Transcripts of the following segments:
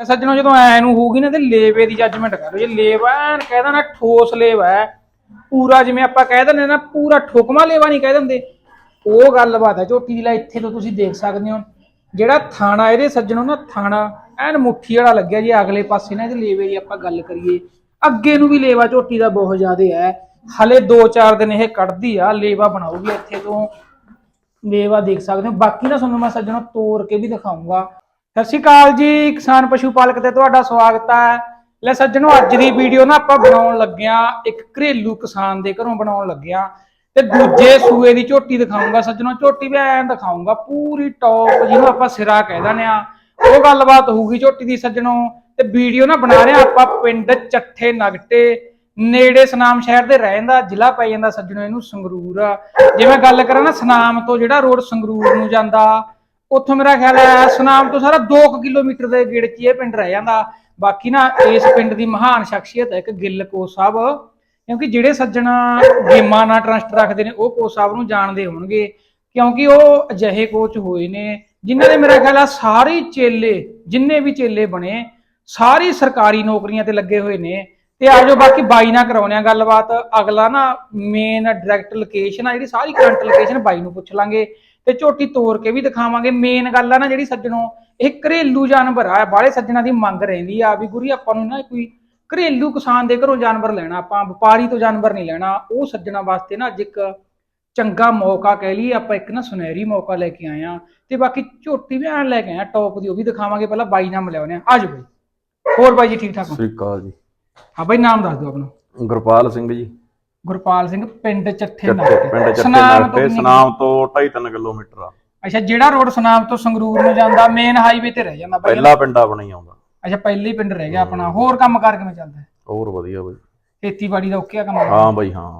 ਸੱਜਣੋ, ਜਦੋਂ ਐ ਨੂੰ ਹੋਊਗੀ ਨਾ ਤੇ ਲੇਵੇ ਦੀ ਜੱਜਮੈਂਟ ਕਰੋ ਜੇ ਲੇਵਾ ਐਨ ਕਹਿਦਾ ਨਾ, ਠੋਸ ਲੇਵਾ ਹੈ, ਪੂਰਾ ਜਿਵੇਂ ਆਪਾਂ ਕਹਿ ਦਿੰਦੇ ਨਾ, ਪੂਰਾ ਠੋਕਮਾ ਲੇਵਾ ਨਹੀਂ ਕਹਿ ਦਿੰਦੇ। ਉਹ ਗੱਲਬਾਤ ਹੈ, ਝੋਟੀ ਦੀ ਲੈ ਇੱਥੇ ਤੋਂ ਤੁਸੀਂ ਦੇਖ ਸਕਦੇ ਹੋ। ਜਿਹੜਾ ਥਾਣਾ, ਇਹਦੇ ਸੱਜਣੋ ਨਾ ਥਾਣਾ, ਐਨ ਮੁੱਠੀ ਵਾਲਾ ਲੱਗਿਆ ਜੀ, ਅਗਲੇ ਪਾਸੇ ਨਾ ਇਹਦੇ ਲੇਵੇ ਦੀ ਆਪਾਂ ਗੱਲ ਕਰੀਏ। ਅੱਗੇ ਨੂੰ ਵੀ ਲੇਵਾ ਝੋਟੀ ਦਾ ਬਹੁਤ ਜ਼ਿਆਦਾ ਹੈ। ਹਲੇ 2-4 ਦਿਨ ਇਹ ਕੱਢਦੀ ਆ, ਲੇਵਾ ਬਣਾਉਗੀ ਇੱਥੇ ਤੋਂ। ਲੇਵਾ ਦੇਖ ਸਕਦੇ ਹੋ। ਬਾਕੀ ਨਾ ਤੁਹਾਨੂੰ ਮੈਂ ਸੱਜਣੋ ਤੋੜ ਕੇ ਵੀ ਦਿਖਾਉਂਗਾ ਸਤਿ ਸ਼੍ਰੀ ਅਕਾਲ ਜੀ, ਕਿਸਾਨ ਪਸ਼ੂ ਪਾਲਕ ਤੇ ਤੁਹਾਡਾ ਸਵਾਗਤ ਹੈ। ਲੈ ਸੱਜਣੋ, ਅੱਜ ਦੀ ਵੀਡੀਓ ਨਾ ਆਪਾਂ ਬਣਾਉਣ ਲੱਗਿਆ, ਇੱਕ ਘਰੇਲੂ ਕਿਸਾਨ ਦੇ ਘਰੋਂ ਬਣਾਉਣ ਲੱਗਿਆ। ਤੇ ਦੂਜੇ ਸੂਏ ਦੀ ਝੋਟੀ ਦਿਖਾਉਂਗਾ ਸੱਜਣੋ, ਝੋਟੀ ਵੀ ਐਂ ਦਿਖਾਉਂਗਾ, ਪੂਰੀ ਟੌਪ ਜਿਹਨੂੰ ਆਪਾਂ ਸਿਰਾ ਕਹਿ ਦਿੰਦੇ ਆ ਉਹ ਗੱਲਬਾਤ ਹੋਊਗੀ ਝੋਟੀ ਦੀ ਸੱਜਣੋ। ਤੇ ਵੀਡੀਓ ਨਾ ਬਣਾ ਰਹੇ ਆ ਆਪਾਂ ਪਿੰਡ ਚੱਠੇ ਨਗਟੇ, ਨੇੜੇ ਸਨਾਮ ਸ਼ਹਿਰ ਦੇ ਰਹਿੰਦਾ, ਜ਼ਿਲ੍ਹਾ ਪੈ ਜਾਂਦਾ ਸੱਜਣੋ ਇਹਨੂੰ ਸੰਗਰੂਰ। ਜਿਵੇਂ ਗੱਲ ਕਰਾਂ ਨਾ ਸਨਾਮ ਤੋਂ ਜਿਹੜਾ ਰੋਡ ਸੰਗਰੂਰ ਨੂੰ ਜਾਂਦਾ ਉੱਥੋਂ ਮੇਰਾ ਖਿਆਲ ਹੈ ਸੁਨਾਮ ਤੋਂ ਸਾਰਾ 2 ਕਿਲੋਮੀਟਰ ਦੇ ਗੇੜ 'ਚ ਇਹ ਪਿੰਡ ਰਹਿ ਜਾਂਦਾ। ਬਾਕੀ ਨਾ ਇਸ ਪਿੰਡ ਦੀ ਮਹਾਨ ਸ਼ਖਸੀਅਤ ਹੈ ਇੱਕ ਗਿੱਲ ਕੋ ਸਾਹਿਬ, ਕਿਉਂਕਿ ਜਿਹੜੇ ਸੱਜਣਾ ਗੇਮਾਂ ਨਾਲ ਟਰਸਟ ਰੱਖਦੇ ਨੇ, ਉਹ ਕੋ ਸਾਹਿਬ ਨੂੰ ਜਾਣਦੇ ਹੋਣਗੇ। ਕਿਉਂਕਿ ਉਹ ਅਜਿਹੇ ਕੋਚ ਹੋਏ ਨੇ, ਜਿਨ੍ਹਾਂ ਦੇ ਮੇਰਾ ਖਿਆਲ ਆ ਸਾਰੇ ਚੇਲੇ, ਜਿੰਨੇ ਵੀ ਚੇਲੇ ਬਣੇ, ਸਾਰੀ ਸਰਕਾਰੀ ਨੌਕਰੀਆਂ ਤੇ ਲੱਗੇ ਹੋਏ ਨੇ। ਤੇ ਆਜੋ ਬਾਕੀ ਬਾਈ ਨਾਲ ਕਰਾਉਣੇ ਆ ਗੱਲਬਾਤ। ਅਗਲਾ ਨਾ ਮੇਨ ਡਾਇਰੈਕਟ ਲੋਕੇਸ਼ਨ ਆ, ਜਿਹੜੀ ਸਾਰੀ ਕਰੰਟ ਲੋਕੇਸ਼ਨ ਬਾਈ ਨੂੰ ਪੁੱਛ ਲਾਂਗੇ। ਤੇ ਝੋਟੀ ਤੋੜ ਕੇ ਵੀ ਦਿਖਾਵਾਂਗੇ। ਮੇਨ ਗੱਲ ਆ ਨਾ ਜਿਹੜੀ ਸੱਜਣੋ ਇਹ ਘਰੇਲੂ ਜਾਨਵਰ ਆ। ਬਾਹਲੇ ਸੱਜਣਾ ਦੀ ਮੰਗ ਰਹਿੰਦੀ ਆ ਵੀ ਗੁਰੀ ਆਪਾਂ ਨੂੰ ਨਾ ਕੋਈ ਘਰੇਲੂ ਕਿਸਾਨ ਦੇ ਘਰੋਂ ਜਾਨਵਰ ਲੈਣਾ। ਆਪਾਂ ਵਪਾਰੀ ਤੋਂ ਜਾਨਵਰ ਨਹੀਂ ਲੈਣਾ। ਉਹ ਸੱਜਣਾ ਵਾਸਤੇ ਨਾ ਅੱਜ ਇੱਕ ਚੰਗਾ ਮੌਕਾ ਕਹਿ ਲਈਏ। ਆਪਾਂ ਇੱਕ ਨਾ ਸੁਨਹਿਰੀ ਮੌਕਾ ਲੈ ਕੇ ਆਏ ਆ। ਤੇ ਬਾਕੀ ਝੋਟੀ ਵੀ ਐਨ ਲੈ ਕੇ ਆਏ ਆ ਟੌਪ ਦੀ ਉਹ ਵੀ ਦਿਖਾਵਾਂਗੇ। ਪਹਿਲਾਂ ਬਾਈ ਨਾਲ ਮਿਲਾਉਣੇ ਆ। ਆਜੋ ਬਾਈ। ਹੋਰ ਬਾਈ ਜੀ ਠੀਕ ਠਾਕ ਹੋ? ਸ੍ਰੀ ਅਕਾਲ ਜੀ। ਹਾਂ ਬਾਈ ਨਾਮ ਦੱਸ ਦਿਓ ਆਪਣਾ। ਗੁਰਪਾਲ ਸਿੰਘ ਜੀ। ਗੁਰਪਾਲ ਸਿੰਘ ਪਿੰਡ ਚੱਠੇ ਚੱਠੇ ਨਾਲ ਪਿੰਡ ਚੱਠੇ ਸੁਨਾਮ ਤੋਂ ਸਨਾਮ ਤੋਂ 2.5 ਕਿਲੋਮੀਟਰ ਆ। ਅੱਛਾ ਜਿਹੜਾ ਰੋਡ ਸੁਨਾਮ ਤੋਂ ਸੰਗਰੂਰ ਨੂੰ ਜਾਂਦਾ ਮੇਨ ਹਾਈਵੇ ਤੇ ਰਹਿ ਜਾਂਦਾ ਬਾਈ ਪਹਿਲਾ ਪਿੰਡ ਆਪਣਾ ਹੀ ਆਉਂਦਾ। ਅੱਛਾ ਪਹਿਲੇ ਪਿੰਡ ਰਹਿ ਗਿਆ ਆਪਣਾ। ਹੋਰ ਕੰਮ ਕਾਰ ਕਿਵੇਂ ਚੱਲਦਾ? ਹੋਰ ਵਧੀਆ ਬਈ। ਖੇਤੀਬਾੜੀ ਦਾ ਓਕੇ ਆ। ਕੰਮ ਹਾਂ ਬਈ ਹਾਂ।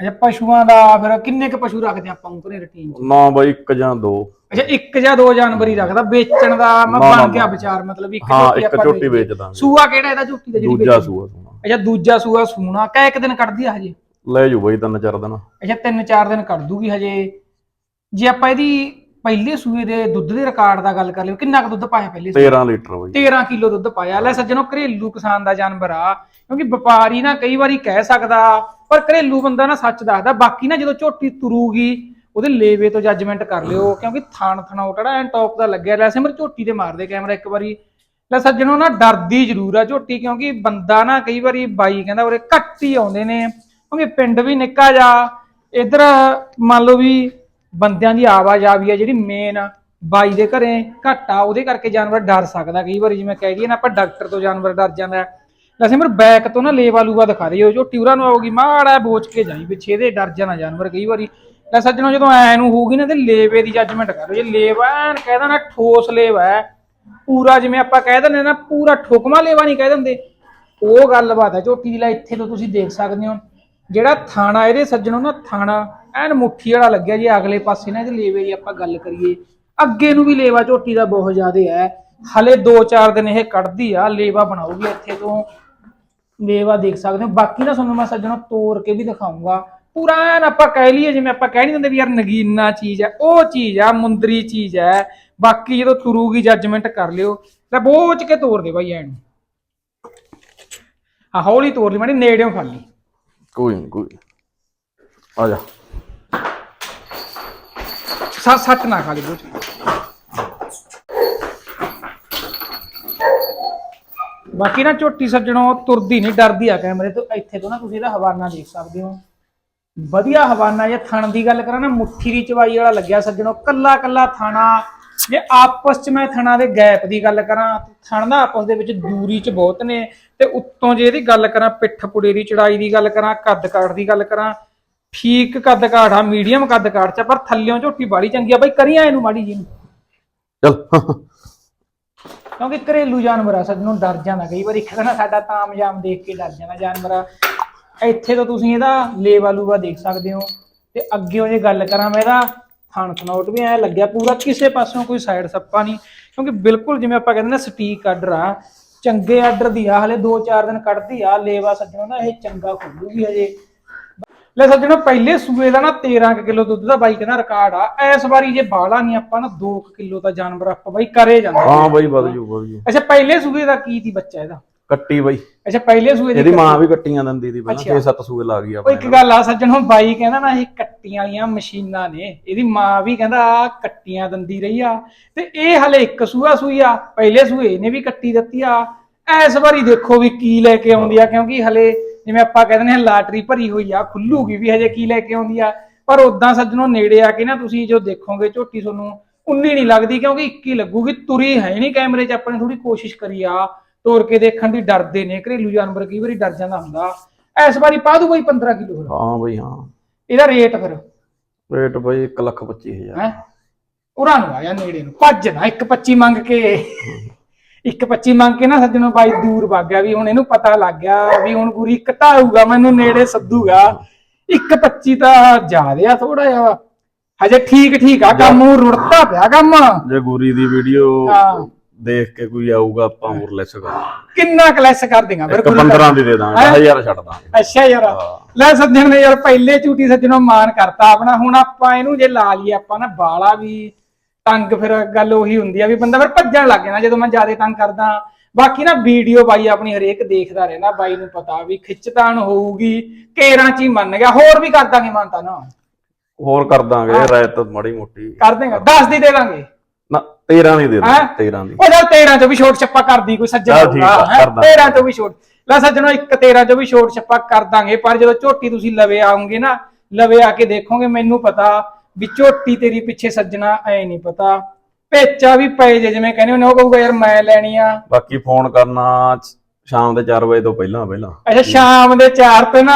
ਅੱਛਾ ਪਸ਼ੂਆਂ ਦਾ ਫਿਰ ਕਿੰਨੇ ਕ ਪਸ਼ੂ ਰੱਖਦੇ ਆਪਾਂ ਘਰੇ ਰੁਟੀਨ ਚ? ਨਾ ਬਈ ਇੱਕ ਜਾਂ ਦੋ। ਅੱਛਾ ਇੱਕ ਜਾਂ ਦੋ ਜਾਨਵਰ ਹੀ ਰੱਖਦਾ। ਵੇਚਣ ਦਾ ਮੈਂ ਬਣ ਗਿਆ। ਵਿਚਾਰ ਮਤਲਬ ਇੱਕ ਹਾਂ ਝੋਟੀ ਇੱਕ ਆਪਾਂ ਝੋਟੀ ਵੇਚ- ਵੇਚ ਦਾਂਗੇ ਸੂਆ ਕਿਹੜਾ ਇਹਦਾ ਝੋਟੀ ਦਾ ਜਿਹੜੀ ਦੂਜਾ? ਸੂਆ ਸੂਣਾ ਅੱਛਾ ਦੂਜਾ ਸੂਆ ਸੂਣਾ। ਕੈ ਇੱਕ ਦਿਨ ਕੱਢਦੀ ਆ ਹਜੇ? ਲੈ ਜੂ ਬਈ ਤਿੰਨ ਚਾਰ ਦਿਨ। ਅੱਛਾ ਤਿੰਨ ਚਾਰ ਦਿਨ ਕੱਢ ਦੂਗੀ ਹਜੇ। ਜੇ ਆਪਾਂ ਇਹਦੀ ਪਹਿਲੇ ਸੂਏ ਦੇ ਦੁੱਧ ਦੇ ਰਿਕਾਰਡ ਦਾ ਗੱਲ ਕਰ ਲਈਏ ਕਿੰਨਾ ਕੁ ਦੁੱਧ ਪਾਇਆ ਪਹਿਲੇ ਸੂਏ? 13 ਲੀਟਰ ਬਈ। 13 ਕਿਲੋ ਦੁੱਧ ਪਾਇਆ। ਲੈ ਸੱਜਣੋ ਘਰੇਲੂ ਕਿਸਾਨ ਦਾ ਜਾਨਵਰ ਆ ਕਿਉਂਕਿ ਵਪਾਰੀ ਨਾ ਕਈ ਵਾਰੀ ਕਹਿ ਸਕਦਾ ਪਰ ਘਰੇਲੂ ਬੰਦਾ ਨਾ ਸੱਚ ਦੱਸਦਾ। ਬਾਕੀ ਨਾ ਜਦੋਂ ਝੋਟੀ ਤੁਰੂਗੀ ਉਹਦੇ ਲੇਵੇ ਤੋਂ ਜੱਜਮੈਂਟ ਕਰ ਲਿਓ ਕਿਉਂਕਿ ਥਣ ਥਣਾਉ ਕਿਹੜਾ ਐਨ ਟੌਪ ਦਾ ਲੱਗਿਆ। ਲੈ ਸਿਮਰ ਝੋਟੀ ਤੇ ਮਾਰਦੇ ਕੈਮਰਾ ਇੱਕ ਵਾਰੀ। ਲੈ ਸੱਜਣੋ ਨਾ ਡਰਦੀ ਜ਼ਰੂਰ ਆ ਝੋਟੀ ਕਿਉਂਕਿ ਬੰਦਾ ਨਾ ਕਈ ਵਾਰੀ ਬਾਈ ਕਹਿੰਦਾ ਉਰੇ ਘੱਟ ਹੀ ਆਉਂਦੇ ਨੇ। ਕਿਉਂਕਿ ਪਿੰਡ ਵੀ ਨਿੱਕਾ ਜਾ ਇਧਰ ਮੰਨ ਲਓ ਵੀ ਬੰਦਿਆਂ ਦੀ ਆਵਾਜਾਈ ਆ ਜਿਹੜੀ ਮੇਨ ਬਾਈ ਦੇ ਘਰੇ ਘੱਟ ਆ, ਉਹਦੇ ਕਰਕੇ ਜਾਨਵਰ ਡਰ ਸਕਦਾ ਕਈ ਵਾਰੀ ਜਿਵੇਂ ਕਹਿ ਦਈਏ ਨਾ ਆਪਾਂ ਡਾਕਟਰ ਤੋਂ ਜਾਨਵਰ ਡਰ ਜਾਂਦਾ ਹੈ। ਵੈਸੇ ਮੇਰੇ ਬੈਕ ਤੋਂ ਨਾ ਲੇਵਾ ਲੂਵਾ ਦਿਖਾ ਰਹੀ ਹੋ ਜੋ ਟਿਊਰਾ ਨੂੰ ਆਉਗੀ ਮਾੜਾ ਬੋਚ ਕੇ ਜਾਈ ਪਿੱਛੇ, ਇਹਦੇ ਡਰ ਜਾਣਾ ਜਾਨਵਰ ਕਈ ਵਾਰੀ। ਲੈ ਸੱਜਣੋ ਜਦੋਂ ਐ ਨੂੰ ਹੋਊਗੀ ਨਾ ਤੇ ਲੇਵੇ ਦੀ ਜੱਜਮੈਂਟ ਕਰੋ ਜੇ ਲੇਵਾ ਐਨ ਕਹਿਦਾ ਨਾ ਠੋਸ ਲੇਵਾ ਪੂਰਾ ਜਿਵੇਂ ਆਪਾਂ ਕਹਿ ਦਿੰਦੇ ਨਾ, ਪੂਰਾ ਠੋਕਮਾ ਲੇਵਾ ਨਹੀਂ ਕਹਿ ਦਿੰਦੇ। ਉਹ ਗੱਲਬਾਤ ਹੈ, ਝੋਟੀ ਦੀ ਲੈ ਇੱਥੇ ਤੋਂ ਤੁਸੀਂ ਦੇਖ ਸਕਦੇ ਹੋ। ਜਿਹੜਾ ਥਾਣਾ, ਇਹਦੇ ਸੱਜਣੋ ਨਾ ਥਾਣਾ, ਐਨ ਮੁੱਠੀ ਵਾਲਾ ਲੱਗਿਆ ਜੀ, ਅਗਲੇ ਪਾਸੇ ਨਾ ਇਹਦੇ ਲੇਵੇ ਦੀ ਆਪਾਂ ਗੱਲ ਕਰੀਏ। ਅੱਗੇ ਨੂੰ ਵੀ ਲੇਵਾ ਝੋਟੀ ਦਾ ਬਹੁਤ ਜ਼ਿਆਦਾ ਹੈ। ਹਲੇ 2-4 ਦਿਨ ਇਹ ਕੱਢਦੀ ਆ, ਲੇਵਾ ਬਣਾਉਗੀ ਇੱਥੇ ਤੋਂ। ਲੇਵਾ ਦੇਖ ਸਕਦੇ ਹੋ। ਬਾਕੀ ਨਾ ਤੁਹਾਨੂੰ ਮੈਂ ਸੱਜਣੋ ਤੋੜ ਕੇ ਵੀ ਦਿਖਾਉਂਗਾ ਪੂਰਾ ਐਨ ਆਪਾਂ ਕਹਿ ਲਈਏ, ਜਿਵੇਂ ਆਪਾਂ ਕਹਿ ਨਹੀਂ ਦਿੰਦੇ ਵੀ ਯਾਰ ਨਗੀਨਾ ਚੀਜ਼ ਹੈ, ਉਹ ਚੀਜ਼ ਆ, ਮੁੰਦਰੀ ਚੀਜ਼ ਹੈ। ਬਾਕੀ ਜਦੋਂ ਤੁਰੂਗੀ ਜੱਜਮੈਂਟ ਕਰ ਲਿਓ। ਲੈ ਬੋਚ ਕੇ ਤੋੜ ਦੇ ਬਾਈ ਐਨ। ਆ ਹੌਲੀ ਤੋੜ ਲਈ, ਮਾੜੀ ਨੇੜਿਓਂ ਫੜ ਲਈ। ਕੋਈ ਨਹੀਂ ਕੋਈ ਨੀ। ਆ ਜਾ ਸੱਟ ਸੱਟ ਨਾ ਖਾ ਲਈ ਬੋਚ ਬਾਕੀ ਨਾ ਝੋਟੀ ਸੱਜਣੋ ਤੁਰਦੀ ਨਹੀਂ ਡਰਦੀ ਆ ਕੈਮਰੇ ਤੋਂ। ਇੱਥੇ ਤੋਂ ਨਾ ਤੁਸੀਂ ਇਹਦਾ ਹਵਾਨਾ ਦੇਖ ਸਕਦੇ ਹੋ। ਵਧੀਆ ਹਵਾਨਾ ਜੇ ਥਣ ਦੀ ਗੱਲ ਕਰਾਂ ਨਾ, ਮੁੱਠੀ ਦੀ ਚਵਾਈ ਵਾਲਾ ਲੱਗਿਆ ਸੱਜਣੋ। ਕੱਲਾ ਕੱਲਾ ਥਾਣਾ ਜੇ ਆਪਸ ਚ ਮੈਂ ਥਣਾ ਦੇ ਗੈਪ ਦੀ ਗੱਲ ਕਰਾਂ ਤੇ ਥਣ ਦਾ ਆਪਸ ਦੇ ਵਿੱਚ ਦੂਰੀ ਚ ਬਹੁਤ ਨੇ ਤੇ ਉੱਤੋਂ ਜੇ ਇਹਦੀ ਗੱਲ ਕਰਾਂ ਪਿੱਠ ਪੁੜੇ ਦੀ ਚੜਾਈ ਦੀ ਗੱਲ ਕਰਾਂ ਕੱਦ ਕਾਠ ਦੀ ਗੱਲ ਕਰਾਂ ਠੀਕ ਕੱਦ ਕਾਠ ਆ ਮੀਡੀਅਮ ਕੱਦ ਕਾਠ ਚ ਆ, ਪਰ ਥੱਲਿਓਂ ਝੋਟੀ ਬਾੜੀ ਚੰਗੀ ਆ ਬਈ ਕਰੀਆਂ ਇਹਨੂੰ ਮਾੜੀ ਜੀ ਨੂੰ। ਚੱਲ। ਕਿਉਂਕਿ ਘਰੇਲੂ ਜਾਨਵਰ ਆ ਸੱਜਣੋਂ ਡਰ ਜਾਂਦਾ ਕਈ ਵਾਰੀ ਕਹਿੰਦਾ ਸਾਡਾ ਤਾਮਜਾਮ ਦੇਖ ਕੇ ਡਰ ਜਾਂਦਾ ਜਾਨਵਰ ਇੱਥੇ ਤੋਂ ਤੁਸੀਂ ਇਹਦਾ ਲੇਵਾ ਲੂਵਾ ਦੇਖ ਸਕਦੇ ਹੋ ਤੇ ਅੱਗੇੋਂ ਜੇ ਗੱਲ ਕਰਾਂ ਮੈਂ ਇਹਦਾ ਥਣ ਥਨੋਟ ਵੀ ਐ ਲੱਗਿਆ ਪੂਰਾ ਕਿਸੇ ਪਾਸਿਓਂ ਕੋਈ ਸਾਈਡ ਸੱਪਾ ਨਹੀਂ। ਕਿਉਂਕਿ ਬਿਲਕੁਲ ਜਿਵੇਂ ਆਪਾਂ ਕਹਿੰਦੇ ਨਾ ਸਟੀਕ ਆਰਡਰ ਆ ਚੰਗੇ ਆਰਡਰ ਦੀ ਆ ਹਲੇ 2-4 ਦਿਨ ਕੱਢਦੀ ਆ ਲੇਵਾ ਸੱਜਣੋਂ ਨਾ ਇਹ ਚੰਗਾ ਖੁੱਲੂਗੀ ਹਜੇ। ਲੈ ਸੱਜਣੋ ਪਹਿਲੇ ਸੂਏ ਦਾ ਨਾ 13 ਕਿਲੋ ਦੁੱਧ ਦਾ ਬਾਈ ਕਹਿੰਦਾ ਰਿਕਾਰਡ ਆ। ਇਸ ਵਾਰੀ ਜੇ ਬਾਲਾ ਨਹੀਂ ਆਪਾਂ ਨਾ 2 ਕਿਲੋ ਦਾ ਜਾਨਵਰ ਆਪਾਂ ਬਾਈ ਕਰੇ ਜਾਂਦਾ। ਹਾਂ ਬਾਈ ਵਧ ਜੂ ਵਧ ਜੂ। ਅੱਛਾ ਪਹਿਲੇ ਸੂਏ ਦਾ ਕੀ ਸੀ ਬੱਚਾ ਇਹਦਾ? ਕੱਟੀ ਬਾਈ। ਅੱਛਾ ਪਹਿਲੇ ਸੂਏ ਦੀ ਇਹਦੀ ਮਾਂ ਵੀ ਕੱਟੀਆਂ ਦਿੰਦੀ ਦੀ ਪਹਿਲਾਂ ਅੱਛਾ। 6-7 ਸੂਏ ਲਾ ਗਈ ਉਹ ਆਪਣੇ ਇੱਕ ਗੱਲ ਆ ਸੱਜਣੋ ਬਾਈ ਕਹਿੰਦਾ ਨਾ ਇਹ ਕੱਟੀਆਂ ਵਾਲੀਆਂ ਮਸ਼ੀਨਾਂ ਨੇ ਇਹਦੀ ਮਾਂ ਵੀ ਕਹਿੰਦਾ ਆਹ ਕੱਟੀਆਂ ਦੰਦੀ ਰਹੀ ਆ। ਤੇ ਇਹ ਹਲੇ ਇੱਕ ਸੂਆ ਸੂਈ ਆ ਪਹਿਲੇ ਸੂਏ ਇਹਨੇ ਵੀ ਕੱਟੀ ਦਿੱਤੀ ਆ। ਇਸ ਵਾਰੀ ਦੇਖੋ ਵੀ ਕੀ ਲੈ ਕੇ ਆਉਂਦੀ ਆ ਕਿਉਂਕਿ ਹਲੇ ਜਿਵੇਂ ਆਪਾਂ ਕਹਿੰਦੇ ਨੇ ਲਾਟਰੀ ਭਰੀ ਹੋਈ ਆ ਖੁੱਲੂਗੀ ਵੀ ਹਜੇ ਕੀ ਲੈ ਕੇ ਆਉਂਦੀ ਆ। ਪਰ ਉਦਾਂ ਸੱਜਣੋ ਨੇੜੇ ਆ ਕੇ ਨਾ ਤੁਸੀਂ ਜੋ ਦੇਖੋਗੇ ਝੋਟੀ ਤੁਹਾਨੂੰ ਉਨੀ ਨਹੀਂ ਲੱਗਦੀ ਕਿਉਂਕਿ 21 ਲੱਗੂਗੀ ਤੁਰੀ ਹੈ ਨਹੀਂ ਕੈਮਰੇ 'ਚ ਆਪਾਂ ਨੇ ਥੋੜੀ ਕੋਸ਼ਿਸ਼ ਕਰੀ ਆ। ਤੋੜ ਕੇ ਦੇਖਣ ਦੀ ਡਰਦੇ ਨੇ ਘਰੇਲੂ ਜਾਨਵਰ ਕਈ ਵਾਰੀ ਡਰ ਜਾਂਦਾ ਹੁੰਦਾ। ਇਸ ਵਾਰੀ ਪਾ ਦੂ ਬਈ 15 ਕਿਲੋ ਫਿਰ। ਹਾਂ ਬਾਈ ਹਾਂ। ਇਹਦਾ ਰੇਟ ਫਿਰ? ਰੇਟ ਬਾਈ 125000 ਹੈ? ਉਰਾਂ ਨੂੰ ਆਇਆ ਨੇੜੇ ਨੂੰ। ਭੱਜ ਨਾ 125 ਮੰਗ ਕੇ। 125 ਮੰਗ ਕੇ ਨਾ ਸੱਜਣੋਂ ਬਾਈ ਦੂਰ ਵਗ ਗਿਆ ਵੀ ਹੁਣ ਇਹਨੂੰ ਪਤਾ ਲੱਗ ਗਿਆ ਵੀ ਹੁਣ ਗੁਰੀ ਘਟਾਊਗਾ ਮੈਨੂੰ ਨੇੜੇ ਸੱਦੂਗਾ। 125 ਤਾਂ ਜ਼ਿਆਦੇ ਥੋੜਾ ਜਿਹਾ। ਹਜੇ ਠੀਕ ਠੀਕ ਆ ਕੰਮ ਰੁੜਤਾ ਪਿਆ ਕੰਮ। ਜੇ ਗੂਰੀ ਦੀ ਵੀਡੀਓ ਹਾਂ। ਦੇਖ ਕੇ ਕੋਈ ਆਊਗਾ ਆਪਾਂ ਹੋਰ ਲੈਸ ਕਰਾਂਗੇ ਕਿੰਨਾ ਕਲੈਸ ਕਰ ਦੇਗਾ? ਇੱਕ ਗੁਰੂ ਘਰ? 15 ਦੀ ਦੇ ਦਾਂਗੇ 1000 ਛੱਡ ਦਾਂਗੇ। ਅੱਛਾ ਯਾਰ। ਲੈ ਸੱਜਣ ਨੇ ਯਾਰ ਪਹਿਲੇ ਝੂਟੀ ਸੱਜਣੋਂ ਮਾਨ ਕਰਤਾ ਆਪਣਾ। ਹੁਣ ਆਪਾਂ ਇਹਨੂੰ ਜੇ ਲਾ ਲਈਏ ਆਪਾਂ ਨਾ ਬਾਲਾ ਵੀ ਤੰਗ ਫਿਰ ਗੱਲ ਉਹੀ ਹੁੰਦੀ ਆ ਵੀ ਬੰਦਾ ਫਿਰ ਭੱਜਣ ਲੱਗ ਜਾਂਦਾ। ਜਦੋਂ ਮੈਂ ਜ਼ਿਆਦਾ ਤੰਗ ਕਰਦਾ ਬਾਕੀ ਨਾ ਵੀਡੀਓ ਬਾਈ ਆਪਣੀ ਹਰੇਕ ਦੇਖਦਾ ਰਹਿੰਦਾ। ਬਾਈ ਨੂੰ ਪਤਾ ਵੀ ਖਿੱਚਤਾਨ ਹੋਊਗੀ ਕੇਰਾਂ ਚ ਹੀ ਮੰਨ ਗਿਆ। ਹੋਰ ਵੀ ਕਰ ਦਾਂਗੇ ਮੰਨਤਾ ਨਾ। ਹੋਰ ਕਰ ਦਾਂਗੇ ਰਾਇਤ ਮਾੜੀ ਮੋਟੀ। ਕਰ ਦੇਗਾ। 10 ਦੀ ਦੇ ਦਾਂਗੇ। 13 ਦੀ ਦੇ ਹੈਂ? ਦਾਂਗੇ 13 ਦੀ ਉਹ ਜਦ 13 ਚੋਂ ਵੀ ਛੋਟ ਛੱਪਾ ਕਰਦੀ ਕੋਈ ਸੱਜਣ ਚੱਲ ਠੀਕ ਆ, ਹੋਊਗਾ, ਹੈਂ? ਕਰ ਦਾਂਗੇ। 13 ਚੋਂ ਵੀ ਛੋਟ। ਲੈ ਸੱਜਣੋ ਇੱਕ 13 ਚੋਂ ਵੀ ਛੋਟ ਛੱਪਾ ਕਰ ਦਾਂਗੇ ਪਰ ਜਦੋਂ ਝੋਟੀ ਤੁਸੀਂ ਲਵੇ ਆਉਂਗੇ ਨਾ ਲਵੇ ਆ ਕੇ ਦੇਖੋਗੇ ਮੈਨੂੰ ਪਤਾ ਵੀ ਝੋਟੀ ਤੇਰੀ ਪਿੱਛੇ ਸੱਜਣਾ ਐ ਨਹੀਂ ਪਤਾ। ਪੇਚਾ ਵੀ ਪਏ ਜੇ ਜਿਵੇਂ ਕਹਿੰਦੇ ਹੁੰਦੇ ਉਹ ਕਹੂਗਾ ਯਾਰ ਮੈਂ ਲੈਣੀ ਆ। ਬਾਕੀ ਫੋਨ ਕਰਨਾ ਸ਼ਾਮ ਦੇ 4 ਵਜੇ ਤੋਂ ਪਹਿਲਾਂ ਪਹਿਲਾਂ। ਅੱਛਾ ਸ਼ਾਮ ਦੇ 4 ਤੇ ਨਾ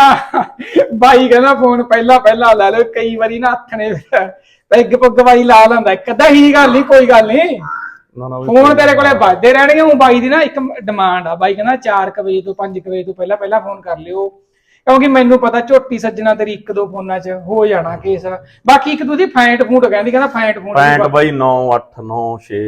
ਬਾਈ ਕਹਿੰਦਾ ਫੋਨ ਪਹਿਲਾਂ ਪਹਿਲਾਂ ਲੈ ਲਓ ਕਈ ਵਾਰੀ ਨਾ ਹੱਥ ਨੇ ਪੈਗ ਪੁੱਗ ਬਾਈ ਲਾ ਲੈਂਦਾ ਇੱਕ ਅੱਧਾ ਹੀ ਗੱਲ ਨਹੀਂ ਕੋਈ ਗੱਲ ਨਹੀਂ ਨਾ ਨਾ ਫੋਨ ਤੇਰੇ ਕੋਲੇ ਵੱਜਦੇ ਰਹਿਣਗੇ ਉਹ ਬਾਈ ਦੀ ਨਾ ਇੱਕ ਡਿਮਾਂਡ ਆ ਬਾਈ ਕਹਿੰਦਾ 4 ਵਜੇ ਤੋਂ 5 ਵਜੇ ਤੋਂ ਪਹਿਲਾਂ ਪਹਿਲਾਂ ਫੋਨ ਕਰ ਲਿਓ। ਕਿਉਂਕਿ ਮੈਨੂੰ ਪਤਾ ਝੋਟੀ ਸੱਜਣਾ ਤੇਰੀ ਇੱਕ ਦੋ ਫੋਨਾਂ 'ਚ ਹੋ ਜਾਣਾ ਕੇਸ। ਬਾਕੀ ਇੱਕ ਤੁਸੀਂ ਫੈਂਟ ਫੂਟ ਕਹਿੰਦੀ ਕਹਿੰਦਾ ਫੈਂਟ ਫੂਟ ਪੈਂਟ ਬਾਈ 9 8 9 6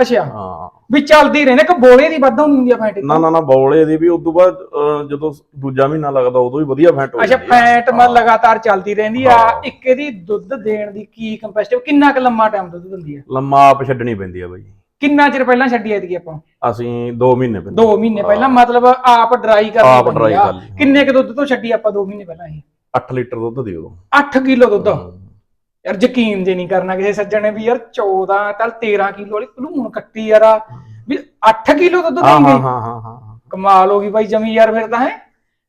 ਅੱਛਾ। ਹਾਂ। ਵੀ ਚੱਲਦੀ ਰਹਿੰਦੇ ਕਿ ਬੋਲੇ ਦੀ ਵੱਧ ਹੁੰਦੀ ਹੁੰਦੀ ਆ ਫੈਂਟ। ਨਾ ਨਾ ਨਾ ਬੌਲੇ ਦੀ ਵੀ ਉਦੋਂ ਬਾਅਦ ਅਹ, ਜਦੋਂ ਦੂਜਾ ਮਹੀਨਾ ਲੱਗਦਾ ਉਦੋਂ ਵੀ ਵਧੀਆ ਫੈਂਟ ਹੋ ਅੱਛਾ ਜਾਂਦੀ ਆ। ਫੈਂਟ ਮਾ ਲਗਾਤਾਰ ਚੱਲਦੀ ਰਹਿੰਦੀ ਆ। ਇੱਕ ਇਹਦੀ ਦੁੱਧ ਦੇਣ ਦੀ ਕੀ ਕੰਪੈਸਟਿਵ ਕਿੰਨਾ ਕੁ ਲੰਮਾ ਟਾਈਮ ਦੁੱਧ ਦਿੰਦੀ ਆ? ਲੰਮਾ ਆਪ ਛੱਡਣੀ ਪੈਂਦੀ ਆ ਬਾਈ। ਕਿੰਨਾ ਚਿਰ ਪਹਿਲਾਂ ਛੱਡੀ ਐਤਕੀ ਆਪਾਂ? ਅਸੀਂ 2 ਮਹੀਨੇ ਪੈਂਦੇ 2 ਮਹੀਨੇ ਪਹਿਲਾਂ ਮਤਲਬ ਆਪ ਡਰਾਈ ਕਰਨੀ ਆਪ ਪੈਂਦੀ dry ਆ। ਕਰ ਲਈ। ਕਿੰਨੇ ਕੁ ਦੁੱਧ ਤੋਂ ਛੱਡੀ ਆਪਾਂ 2 ਮਹੀਨੇ ਪਹਿਲਾਂ ਇਹ? 8 ਲੀਟਰ ਦੁੱਧ ਦੀ ਉਦੋਂ 8 ਕਿਲੋ ਦੁੱਧ। ਯਾਰ ਯਕੀਨ ਜੇ ਨਹੀਂ ਕਰਨਾ ਕਿਸੇ ਸੱਜਣ ਨੇ ਵੀ ਯਾਰ 14 ਚੱਲ 13 ਕਿਲੋ ਵਾਲੀ ਭਲੂਣ ਕੱਟੀ ਯਾਰ ਆ, ਵੀ 8 ਕਿਲੋ ਦੁੱਧ ਹਾਂ ਦੇਂਗੇ। ਹਾਂ ਹਾਂ ਹਾਂ ਹਾਂ। ਕਮਾਲ ਹੋ ਗਈ ਬਾਈ ਜਮੀ ਯਾਰ ਫਿਰ ਤਾਂ ਹੈ।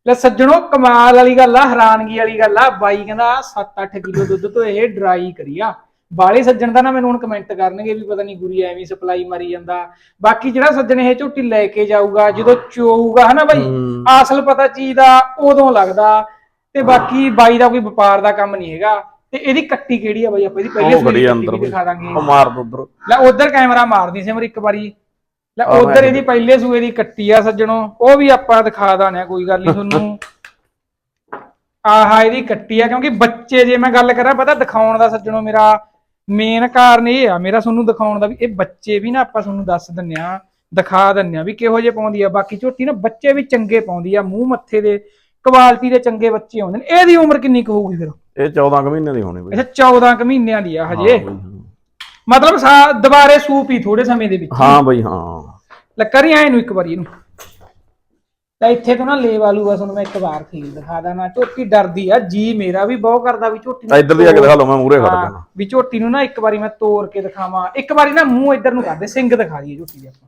ਲੈ ਸੱਜਣੋ ਕਮਾਲ ਵਾਲੀ ਗੱਲ ਆ ਹੈਰਾਨਗੀ ਵਾਲੀ ਗੱਲ ਆ। ਬਾਈ ਕਹਿੰਦਾ 7-8 ਕਿਲੋ ਦੁੱਧ ਤੋਂ ਇਹ ਡਰਾਈ ਕਰੀਆ। ਬਾਲੇ ਸੱਜਣ ਦਾ ਨਾ ਮੈਨੂੰ ਹੁਣ ਕਮੈਂਟ ਕਰਨਗੇ ਵੀ ਪਤਾ ਨਹੀਂ ਗੁਰੀ ਐਵੇਂ ਸਪਲਾਈ ਮਾਰੀ ਜਾਂਦਾ। ਬਾਕੀ ਜਿਹੜਾ ਸੱਜਣ ਇਹ ਝੋਟੀ ਲੈ ਕੇ ਜਾਊਗਾ ਜਦੋਂ ਚੋਊਗਾ ਹਨਾ ਬਾਈ। ਅਸਲ ਪਤਾ ਚੀਜ਼ ਦਾ ਉਦੋਂ ਲੱਗਦਾ। ਤੇ ਬਾਕੀ ਬਾਈ ਦਾ ਕੋਈ ਵਪਾਰ ਦਾ ਕੰਮ ਨਹੀਂ ਹੈਗਾ। ਤੇ ਇਹਦੀ ਕੱਟੀ ਕਿਹੜੀ ਆ ਬਾਈ ਆਪਾਂ? ਇਹਦੀ ਪਹਿਲੇ ਉਹ ਖੜੀ ਆ ਅੰਦਰ ਬਾਈ ਦਿਖਾ ਦਾਂਗੇ। ਉਹ ਮਾਰ ਦੋ ਉਧਰ। ਲੈ ਉਧਰ ਕੈਮਰਾ ਮਾਰਦੀ ਸੀ ਮਰ ਇੱਕ ਵਾਰੀ। ਲੈ ਆਹ ਮੈਂ ਉਧਰ ਇਹਦੀ ਪਹਿਲੇ ਸੂਏ ਦੀ ਕੱਟੀ ਆ ਸੱਜਣੋ। ਉਹ ਵੀ ਆਪਾਂ ਦਿਖਾ ਦਾਨੇ ਕੋਈ ਗੱਲ ਨਹੀਂ ਤੁਹਾਨੂੰ। ਆਹਾ ਇਹਦੀ ਕੱਟੀ ਆ ਕਿਉਂਕਿ ਬੱਚੇ ਜੇ ਮੈਂ ਗੱਲ ਕਰਾਂ ਪਤਾ ਦਿਖਾਉਣ ਦਾ ਸੱਜਣੋ ਮੇਰਾ ਮੇਨ ਕਾਰਨ ਇਹ ਆ ਮੇਰਾ ਤੁਹਾਨੂੰ ਦਿਖਾਉਣ ਦਾ ਵੀ ਇਹ ਬੱਚੇ ਵੀ ਨਾ ਆਪਾਂ ਤੁਹਾਨੂੰ ਦੱਸ ਦਿੰਨੇ ਆ ਦਿਖਾ ਦਿੰਨੇ ਆ ਵੀ ਕਿਹੋ ਜਿਹੇ ਪਾਉਂਦੀ ਆ। ਬਾਕੀ ਝੋਟੀ ਨਾ ਬੱਚੇ ਵੀ ਚੰਗੇ ਪਾਉਂਦੀ ਆ ਮੂੰਹ ਮੱਥੇ ਦੇ ਕੁਆਲਿਟੀ ਦੇ ਚੰਗੇ ਬੱਚੇ ਆਉਂਦੇ ਨੇ। ਇਹਦੀ ਉਮਰ ਕਿੰਨੀ ਕੁ ਹੋਊਗੀ ਫਿਰ? ਇਹ 14 ਕੁ ਮਹੀਨੇ ਦੀ ਹੋਣੀ ਬਾਈ। ਅੱਛਾ 14 ਕੁ ਮਹੀਨਿਆਂ ਦੀ ਆ ਹਜੇ। ਹਾਂ ਬਾਈ, ਮਤਲਬ ਸਾ- ਦੁਬਾਰੇ ਸੂਪ ਹੀ ਥੋੜੇ ਸਮੇਂ ਦੇ ਵਿੱਚ। ਹਾਂ ਬਾਈ ਹਾਂ। ਲੱਕਰੀ ਆਏ ਨੂੰ ਇੱਕ ਵਾਰੀ ਇਹਨੂੰ। ਤਾਂ ਇੱਥੇ ਤੋਂ ਨਾ ਲੇਵ ਆਲੂਗਾ ਤੁਹਾਨੂੰ ਮੈਂ ਇੱਕ ਵਾਰ ਖੀਲ ਦਿਖਾ ਦਾਂ ਝੋਟੀ ਡਰਦੀ ਆ ਜੀ ਮੇਰਾ ਵੀ ਬਹੁਤ ਕਰਦਾ ਵੀ ਝੋਟੀ ਤਾਂ ਇੱਧਰ ਦੀ ਜਾ ਕੇ ਦਿਖਾ ਲਓ ਮੈਂ ਮੂਰੇ ਖੜ ਹਾਂ, ਜਾਣਾ ਵੀ ਝੋਟੀ ਨੂੰ ਨਾ ਇੱਕ ਵਾਰੀ ਮੈਂ ਤੋੜ ਕੇ ਦਿਖਾਵਾਂ। ਇੱਕ ਵਾਰੀ ਨਾ ਮੂੰਹ ਇੱਧਰ ਨੂੰ ਕਰਦੇ ਸਿੰਘ ਦਿਖਾ ਦਈਏ ਝੋਟੀ ਦੇ ਆਪਾਂ।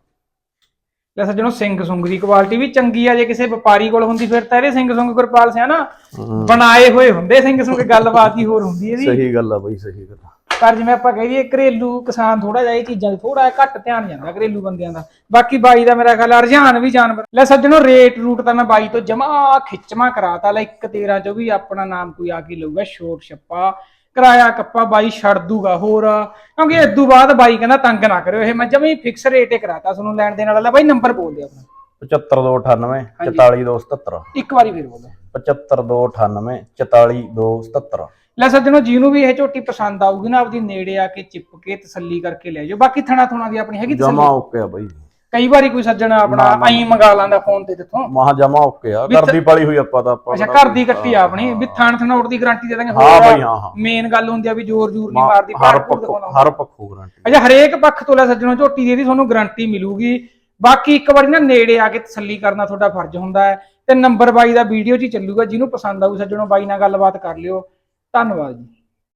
ਲੈ ਸੱਜਣੋ ਸਿੰਘ ਸੁੰਗ ਦੀ ਕੁਆਲਿਟੀ ਵੀ ਚੰਗੀ ਆ ਜੇ ਕਿਸੇ ਵਪਾਰੀ ਕੋਲ ਹੁੰਦੀ ਫਿਰ ਤਾਂ ਇਹਦੇ ਸਿੰਘ ਸੁੰਗ ਗੁਰਪਾਲ ਸਿਆ ਨਾ? ਬਣਾਏ ਹੋਏ ਹੁੰਦੇ ਸਿੰਘ ਸੁੰਗ ਗੱਲਬਾਤ ਹੀ ਹੋਰ ਹੁੰਦੀ ਇਹਦੀ। ਸਹੀ ਗੱਲ ਆ ਬਾਈ ਸਹੀ ਗੱਲ। ਪਰ ਜਿਵੇਂ ਆਪਾਂ ਕਹੀਏ ਘਰੇਲੂ ਕਿਸਾਨ ਥੋੜਾ ਜਿਹਾ ਇਹ ਚੀਜ਼ਾਂ 'ਤੇ ਥੋੜਾ ਘੱਟ ਧਿਆਨ ਜਾਂਦਾ ਘਰੇਲੂ ਬੰਦਿਆਂ ਦਾ। ਬਾਕੀ ਬਾਈ ਦਾ ਮੇਰਾ ਖਿਆਲ ਆ ਰੁਝਾਨ ਵੀ ਜਾਨਵਰ ਲੈ ਸੱਜਣੋ ਰੇਟ ਰੂਟ ਤਾਂ ਮੈਂ ਬਾਈ ਤੋਂ ਜਮਾ ਖਿੱਚਵਾ ਕਰਾਤਾ ਲੈ 1 13 ਚੋਂ ਵੀ ਆਪਣਾ ਨਾਮ ਕੋਈ ਆ ਕੇ ਲਊਗਾ ਛੋਟ ਛੱਪਾ। ਕਿਰਾਇਆ ਕੱਪਾ ਬਾਈ ਛੱਡ ਦੂਗਾ ਹੋਰ। ਕਿਉਂਕਿ ਇਸ ਤੋਂ ਬਾਅਦ ਬਾਈ ਕਹਿੰਦਾ ਤੰਗ ਨਾ ਕਰਿਓ। ਇਹ ਮੈਂ ਜਮੀ ਫਿਕਸ ਰੇਟ ਹੀ ਕਰਾਤਾ ਤੁਹਾਨੂੰ ਲੈਣ ਦੇਣ ਵਾਲਾ। ਬਾਈ ਨੰਬਰ ਬੋਲ ਦਿਓ ਆਪਣਾ। 75298 44277 ਇੱਕ ਵਾਰੀ ਫੇਰ ਬੋਲੋ। 75298 44277 ਲੈ ਸੱਜਣੋ ਜਿਹਨੂੰ ਵੀ ਇਹ ਝੋਟੀ ਪਸੰਦ ਆਊਗੀ ਨਾ ਆਪਦੀ ਨੇੜੇ ਆ ਕੇ ਚਿਪ ਕੇ ਤਸੱਲੀ ਕਰਕੇ ਲੈ ਜਾਓ। ਬਾਕੀ ਥਣਾ ਥੁਣਾ ਦੀ ਆਪਣੀ ਹੈਗੀ ਤਸੱਲੀ। ਜਮਾ ਓਕੇ ਆ ਬਾਈ। ਕਈ ਵਾਰੀ ਕੋਈ ਸੱਜਣ ਆਪਣਾ ਨਾ, ਨਾ, ਆਈ ਮੰਗਾ ਲਾਂਦਾ ਫੋਨ ਤੇ ਜਿੱਥੋਂ। ਮਹਾ ਜਮਾ ਓਕੇ ਆ ਵੀ ਘਰ ਦੀ ਪਾਲੀ ਹੋਈ ਆਪਾਂ ਤਾਂ ਆਪਾਂ ਅੱਛਾ ਘਰ ਦੀ ਕੱਟੀ ਆ ਆਪਣੀ ਵੀ ਥਾਣ ਥਣੋਟ ਦੀ ਗਾਰੰਟੀ ਦੇ ਦਾਂਗੇ ਹਾਂ ਬਈ, ਹਾਂ, ਹਾਂ। ਮੇਨ ਗੱਲ ਹੁੰਦੀ ਆ ਵੀ ਜ਼ੋਰ ਜ਼ੂਰ ਨਹੀਂ ਮਾ- ਮਾਰਦੀ ਹਰ ਪੱਖੋਂ ਹਰ ਪੱਖੋਂ ਗਾਰੰਟੀ ਅੱਛਾ ਹਰੇਕ ਪੱਖ ਤੋਂ ਲੈ ਸੱਜਣੋ ਝੋਟੀ ਦੀ ਇਹਦੀ ਤੁਹਾਨੂੰ ਗਾਰੰਟੀ ਮਿਲੂਗੀ। ਬਾਕੀ ਇੱਕ ਵਾਰੀ ਨਾ ਨੇੜੇ ਆ ਕੇ ਤਸੱਲੀ ਕਰਨਾ ਤੁਹਾਡਾ ਫਰਜ਼ ਹੁੰਦਾ ਹੈ ਤੇ ਨੰਬਰ ਬਾਈ ਦਾ ਵੀਡੀਓ 'ਚ ਹੀ ਚੱਲੂਗਾ ਜਿਹਨੂੰ ਪਸੰਦ ਆਊ ਸੱਜਣੋ ਬਾਈ ਨਾਲ ਗੱਲਬਾਤ ਕਰ ਲਿਓ। ਧੰਨਵਾਦ ਜੀ।